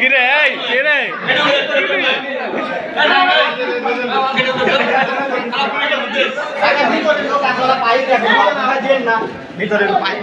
কিরে এই কিরে ভিতরে পাইপ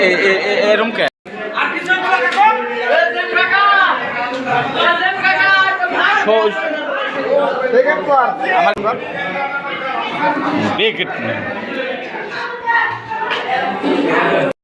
এ- এ- এ- এরম কে? আমার নেই